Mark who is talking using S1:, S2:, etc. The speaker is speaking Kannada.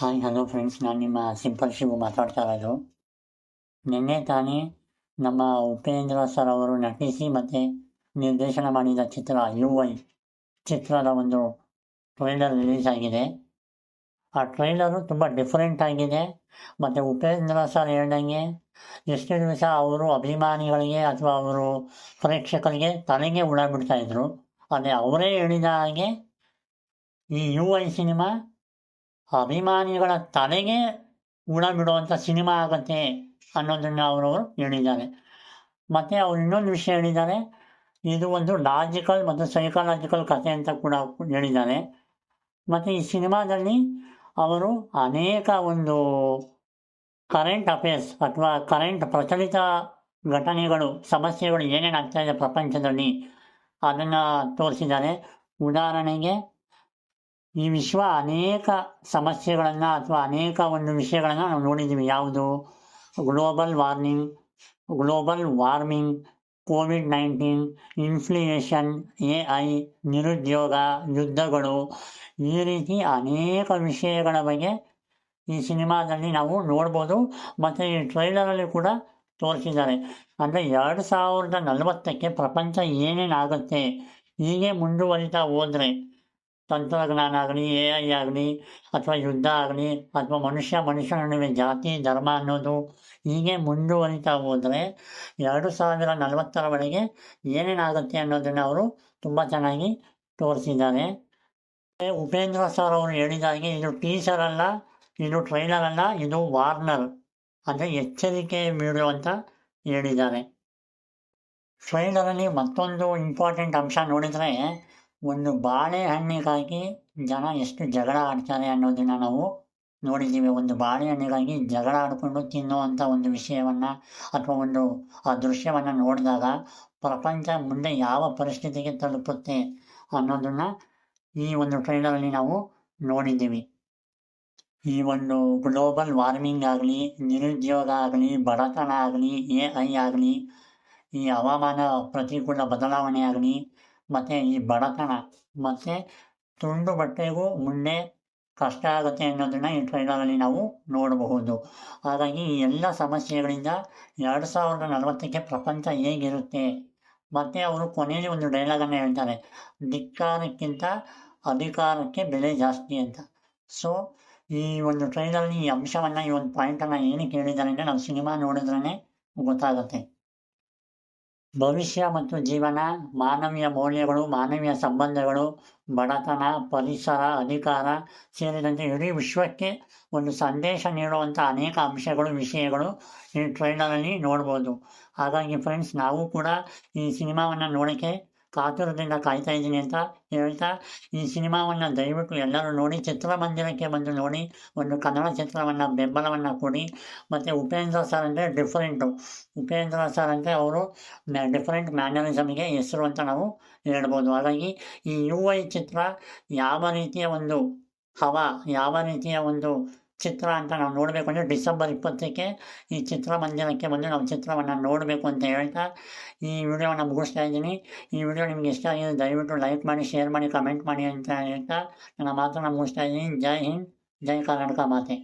S1: ಹಾಯ್ ಹಲೋ ಫ್ರೆಂಡ್ಸ್ ನಾನು ನಿಮ್ಮ ಸಿಂಪಲ್ ಶಿವು ಮಾತಾಡ್ತಾ ಇರೋದು. ನಿನ್ನೆ ತಾನೇ ನಮ್ಮ ಉಪೇಂದ್ರ ಸರ್ ಅವರು ನಟಿಸಿ ಮತ್ತು ನಿರ್ದೇಶನ ಮಾಡಿದ ಚಿತ್ರ ಯು ವೈ ಚಿತ್ರದ ಒಂದು ಟ್ರೈಲರ್ ರಿಲೀಸ್ ಆಗಿದೆ. ಆ ಟ್ರೈಲರು ತುಂಬ ಡಿಫ್ರೆಂಟ್ ಆಗಿದೆ. ಮತ್ತು ಉಪೇಂದ್ರ ಸರ್ ಹೇಳ್ದಂಗೆ ಎಷ್ಟು ದಿವಸ ಅವರು ಅಭಿಮಾನಿಗಳಿಗೆ ಅಥವಾ ಅವರು ಪ್ರೇಕ್ಷಕರಿಗೆ ತಲೆಗೆ ಇದ್ರು. ಅದೇ ಅವರೇ ಹೇಳಿದ ಹಾಗೆ ಈ ಯು ಐ ಸಿನಿಮಾ ಅಭಿಮಾನಿಗಳ ತಲೆಗೆ ಗುಣ ಬಿಡುವಂಥ ಸಿನಿಮಾ ಆಗತ್ತೆ ಅನ್ನೋದನ್ನು ಅವರು ಹೇಳಿದ್ದಾರೆ. ಮತ್ತು ಅವರು ಇನ್ನೊಂದು ವಿಷಯ ಹೇಳಿದ್ದಾರೆ. ಇದು ಒಂದು ಲಾಜಿಕಲ್ ಮತ್ತು ಸೈಕಾಲಜಿಕಲ್ ಕಥೆ ಅಂತ ಕೂಡ ಹೇಳಿದ್ದಾರೆ. ಮತ್ತು ಈ ಸಿನಿಮಾದಲ್ಲಿ ಅವರು ಅನೇಕ ಒಂದು ಕರೆಂಟ್ ಅಫೇರ್ಸ್ ಅಥವಾ ಕರೆಂಟ್ ಪ್ರಚಲಿತ ಘಟನೆಗಳು, ಸಮಸ್ಯೆಗಳು ಏನೇನು ಇದೆ ಪ್ರಪಂಚದಲ್ಲಿ ಅದನ್ನು ತೋರಿಸಿದ್ದಾರೆ. ಉದಾಹರಣೆಗೆ ಈ ವಿಶ್ವ ಅನೇಕ ಸಮಸ್ಯೆಗಳನ್ನು ಅಥವಾ ಅನೇಕ ಒಂದು ವಿಷಯಗಳನ್ನು ನಾವು ನೋಡಿದ್ದೀವಿ. ಯಾವುದು? Global warning global warming Covid nineteen inflation A I ನಿರುದ್ಯೋಗ, ಯುದ್ಧಗಳು ಈ ರೀತಿ ಅನೇಕ ವಿಷಯಗಳ ಬಗ್ಗೆ ಈ ಸಿನಿಮಾದಲ್ಲಿ ನಾವು ನೋಡ್ಬೋದು. ಮತ್ತು ಈ ಟ್ರೈಲರಲ್ಲಿ ಕೂಡ ತೋರಿಸಿದ್ದಾರೆ. ಅಂದರೆ ಎರಡು ಸಾವಿರದ ನಲವತ್ತಕ್ಕೆ ಪ್ರಪಂಚ ಏನೇನಾಗುತ್ತೆ? ಹೀಗೆ ಮುಂದುವರಿತಾ ಹೋದರೆ ತಂತ್ರಜ್ಞಾನ ಆಗಲಿ ಎ ಐ ಆಗಲಿ, ಅಥವಾ ಯುದ್ಧ ಆಗಲಿ, ಅಥವಾ ಮನುಷ್ಯ ಮನುಷ್ಯನ ನಡುವೆ ಜಾತಿ, ಧರ್ಮ ಅನ್ನೋದು ಹೀಗೆ ಮುಂದುವರಿತಾ ಹೋದರೆ ಎರಡು ಸಾವಿರ ನಲವತ್ತರವರೆಗೆ ಏನೇನಾಗುತ್ತೆ ಅನ್ನೋದನ್ನು ಅವರು ತುಂಬ ಚೆನ್ನಾಗಿ ತೋರಿಸಿದ್ದಾರೆ. ಉಪೇಂದ್ರ ಸರ್ ಅವರು ಹೇಳಿದಾಗೆ ಇದು ಟೀಸರ್ ಅಲ್ಲ, ಇದು ಟ್ರೈಲರ್ ಅಲ್ಲ, ಇದು ವಾರ್ನರ್ ಅಂದರೆ ಎಚ್ಚರಿಕೆ ವಿಡಿಯೋ ಅಂತ ಹೇಳಿದ್ದಾರೆ. ಟ್ರೈಲರಲ್ಲಿ ಮತ್ತೊಂದು ಇಂಪಾರ್ಟೆಂಟ್ ಅಂಶ ನೋಡಿದರೆ ಒಂದು ಬಾಳೆಹಣ್ಣಿಗಾಗಿ ಜನ ಎಷ್ಟು ಜಗಳ ಆಡ್ತಾರೆ ಅನ್ನೋದನ್ನು ನಾವು ನೋಡಿದ್ದೀವಿ. ಒಂದು ಬಾಳೆಹಣ್ಣಿಗಾಗಿ ಜಗಳ ಆಡಿಕೊಂಡು ತಿನ್ನುವಂಥ ಒಂದು ವಿಷಯವನ್ನು ಅಥವಾ ಒಂದು ಆ ದೃಶ್ಯವನ್ನು ನೋಡಿದಾಗ ಪ್ರಪಂಚ ಮುಂದೆ ಯಾವ ಪರಿಸ್ಥಿತಿಗೆ ತಲುಪುತ್ತೆ ಅನ್ನೋದನ್ನು ಈ ಒಂದು ಟ್ರೈಲರಲ್ಲಿ ನಾವು ನೋಡಿದ್ದೀವಿ. ಈ ಒಂದು ಗ್ಲೋಬಲ್ ವಾರ್ಮಿಂಗ್ ಆಗಲಿ, ನಿರುದ್ಯೋಗ ಆಗಲಿ, ಬಡತನ ಆಗಲಿ ಎ ಐ ಆಗಲಿ, ಈ ಹವಾಮಾನ ಪ್ರತಿಕೂಲ ಬದಲಾವಣೆ ಆಗಲಿ ಮತ್ತು ಈ ಬಡತನ, ಮತ್ತು ತುಂಡು ಬಟ್ಟೆಗೂ ಮುಂದೆ ಕಷ್ಟ ಆಗುತ್ತೆ ಅನ್ನೋದನ್ನು ಈ ಟ್ರೈಲರಲ್ಲಿ ನಾವು ನೋಡಬಹುದು. ಹಾಗಾಗಿ ಈ ಎಲ್ಲ ಸಮಸ್ಯೆಗಳಿಂದ ಎರಡು ಸಾವಿರದ ನಲವತ್ತಕ್ಕೆ ಪ್ರಪಂಚ ಹೇಗಿರುತ್ತೆ? ಮತ್ತು ಅವರು ಕೊನೆಯಲ್ಲಿ ಒಂದು ಡೈಲಾಗನ್ನು ಹೇಳ್ತಾರೆ, ಧಿಕ್ಕಾರಕ್ಕಿಂತ ಅಧಿಕಾರಕ್ಕೆ ಬೆಲೆ ಜಾಸ್ತಿ ಅಂತ. ಸೊ ಈ ಒಂದು ಟ್ರೈಲಲ್ಲಿ ಈ ಅಂಶವನ್ನು, ಈ ಒಂದು ಪಾಯಿಂಟನ್ನು ಏನಕ್ಕೆ ಹೇಳಿದ್ದಾರೆ ಅಂದರೆ ನಾವು ಸಿನಿಮಾ ನೋಡಿದ್ರೇ ಗೊತ್ತಾಗುತ್ತೆ. ಭವಿಷ್ಯ ಮತ್ತು ಜೀವನ, ಮಾನವೀಯ ಮೌಲ್ಯಗಳು, ಮಾನವೀಯ ಸಂಬಂಧಗಳು, ಬಡತನ, ಪರಿಸರ, ಅಧಿಕಾರ ಸೇರಿದಂತೆ ಇಡೀ ವಿಶ್ವಕ್ಕೆ ಒಂದು ಸಂದೇಶ ನೀಡುವಂಥ ಅನೇಕ ಅಂಶಗಳು, ವಿಷಯಗಳು ಈ ಟ್ರೈಲರಲ್ಲಿ ನೋಡ್ಬೋದು. ಹಾಗಾಗಿ ಫ್ರೆಂಡ್ಸ್ ನಾವು ಕೂಡ ಈ ಸಿನಿಮಾವನ್ನು ನೋಡೋಕ್ಕೆ ಕಾತುರದಿಂದ ಕಾಯ್ತಾ ಇದ್ದೀನಿ ಅಂತ ಹೇಳ್ತಾ, ಈ ಸಿನಿಮಾವನ್ನು ದಯವಿಟ್ಟು ಎಲ್ಲರೂ ನೋಡಿ, ಚಿತ್ರಮಂದಿರಕ್ಕೆ ಬಂದು ನೋಡಿ, ಒಂದು ಕನ್ನಡ ಚಿತ್ರವನ್ನು, ಬೆಂಬಲವನ್ನು ಕೊಡಿ. ಮತ್ತು ಉಪೇಂದ್ರ ಸರ್ ಅಂದರೆ ಡಿಫ್ರೆಂಟು ಉಪೇಂದ್ರ ಸರ್ ಅಂದರೆ ಅವರು ಡಿಫ್ರೆಂಟ್ ಮ್ಯಾನರಿಸಮ್ಗೆ ಹೆಸರು ಅಂತ ನಾವು ಹೇಳ್ಬೋದು. ಹಾಗಾಗಿ ಈ ಯು ಐ ಚಿತ್ರ ಯಾವ ರೀತಿಯ ಒಂದು ಹವ, ಯಾವ ರೀತಿಯ ಒಂದು ಚಿತ್ರ ಅಂತ ನಾವು ನೋಡಬೇಕು ಅಂದರೆ ಡಿಸೆಂಬರ್ ಇಪ್ಪತ್ತಕ್ಕೆ ಈ ಚಿತ್ರಮಂದಿರಕ್ಕೆ ಬಂದು ನಾವು ಚಿತ್ರವನ್ನು ನೋಡಬೇಕು ಅಂತ ಹೇಳ್ತಾ ಈ ವಿಡಿಯೋವನ್ನು ಮುಗಿಸ್ತಾ ಇದ್ದೀನಿ. ಈ ವಿಡಿಯೋ ನಿಮ್ಗೆ ಇಷ್ಟ ಆಗಿದೆ ದಯವಿಟ್ಟು ಲೈಕ್ ಮಾಡಿ ಶೇರ್ ಮಾಡಿ ಕಮೆಂಟ್ ಮಾಡಿ ಅಂತ ಹೇಳ್ತಾ ನನ್ನ ಮಾತನ್ನು ಮುಗಿಸ್ತಾ ಇದ್ದೀನಿ. ಜೈ ಹಿಂದ್, ಜೈ ಕರ್ನಾಟಕ ಮಾತೆ.